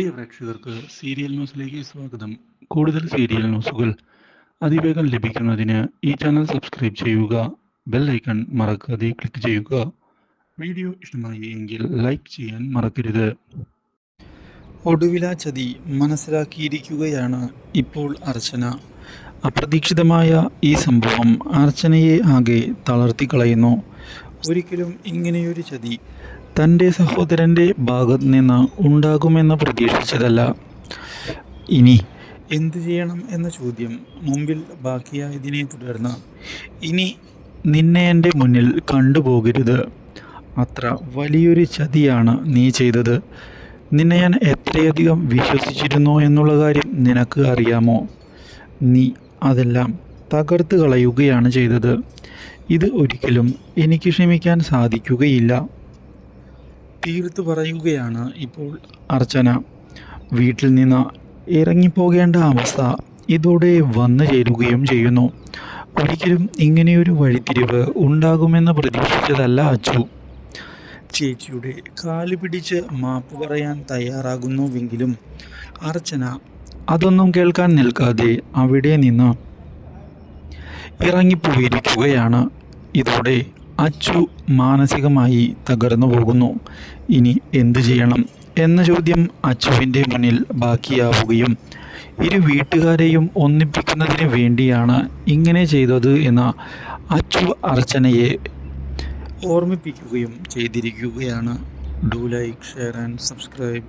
പ്രിയ പ്രേക്ഷകർക്ക് സീരിയൽ ന്യൂസിലേക്ക് സ്വാഗതം. കൂടുതൽ സീരിയൽ ന്യൂസുകൾ അതിവേഗം ലഭിക്കുന്നതിന് ഈ ചാനൽ സബ്സ്ക്രൈബ് ചെയ്യുക ബെൽ ഐക്കൺ മറക്കാതെ ക്ലിക്ക് ചെയ്യുക. വീഡിയോ ഇഷ്ടമായി എങ്കിൽ ലൈക്ക് ചെയ്യാൻ മറക്കരുത്. ഒടുവില ചതി മനസ്സിലാക്കിയിരിക്കുകയാണ് ഇപ്പോൾ അർച്ചന. അപ്രതീക്ഷിതമായ ഈ സംഭവം അർച്ചനയെ ആകെ തളർത്തിക്കളയുന്നു. ഒരിക്കലും ഇങ്ങനെയൊരു ചതി തന്റെ സഹോദരന്റെ ഭാഗത്ത് നിന്ന് ഉണ്ടാകുമെന്ന് പ്രതീക്ഷിച്ചതല്ല. ഇനി എന്തു ചെയ്യണം എന്ന ചോദ്യം മുമ്പിൽ ബാക്കിയായതിനെ തുടർന്ന് ഇനി നിന്നെ എന്റെ മുന്നിൽ കണ്ടുപോകരുത്. അത്ര വലിയൊരു ചതിയാണ് നീ ചെയ്തത്. നിന്നെ ഞാൻ എത്രയധികം വിശ്വസിച്ചിരുന്നു എന്നുള്ള കാര്യം നിനക്ക് അറിയാമോ? നീ അതെല്ലാം തകർത്ത് കളയുകയാണ് ചെയ്തത്. ഇത് ഒരിക്കലും എനിക്ക് ക്ഷമിക്കാൻ സാധിക്കുകയില്ല. തീർത്തു പറയുകയാണ് ഇപ്പോൾ അർച്ചന. വീട്ടിൽ നിന്ന് ഇറങ്ങിപ്പോകേണ്ട അവസ്ഥ ഇതോടെ വന്നു ചേരുകയും ചെയ്യുന്നു. ഒരിക്കലും ഇങ്ങനെയൊരു വഴിത്തിരിവ് ഉണ്ടാകുമെന്ന് പ്രതീക്ഷിച്ചതല്ല അച്ചു. ചേച്ചിയുടെ കാൽ പിടിച്ച് മാപ്പ് പറയാൻ തയ്യാറാകുന്നുവെങ്കിലും അർച്ചന അതൊന്നും കേൾക്കാൻ നിൽക്കാതെ അവിടെ നിന്ന് ഇറങ്ങിപ്പോയിരിക്കുകയാണ്. ഇതോടെ അച്ചു മാനസികമായി തകർന്നു പോകുന്നു. ഇനി എന്തു ചെയ്യണം? എന്ന ചോദ്യം അച്ചുവിന്റെ മുന്നിൽ ബാക്കിയാവുകയും ഇരു വീട്ടുകാരെയും ഒന്നിപ്പിക്കുന്നതിന് വേണ്ടിയാണ് ഇങ്ങനെ ചെയ്തത് എന്ന അച്ചു അർച്ചനയെ ഓർമ്മിപ്പിക്കുകയും ചെയ്തിരിക്കുകയാണ്. Do like share and subscribe.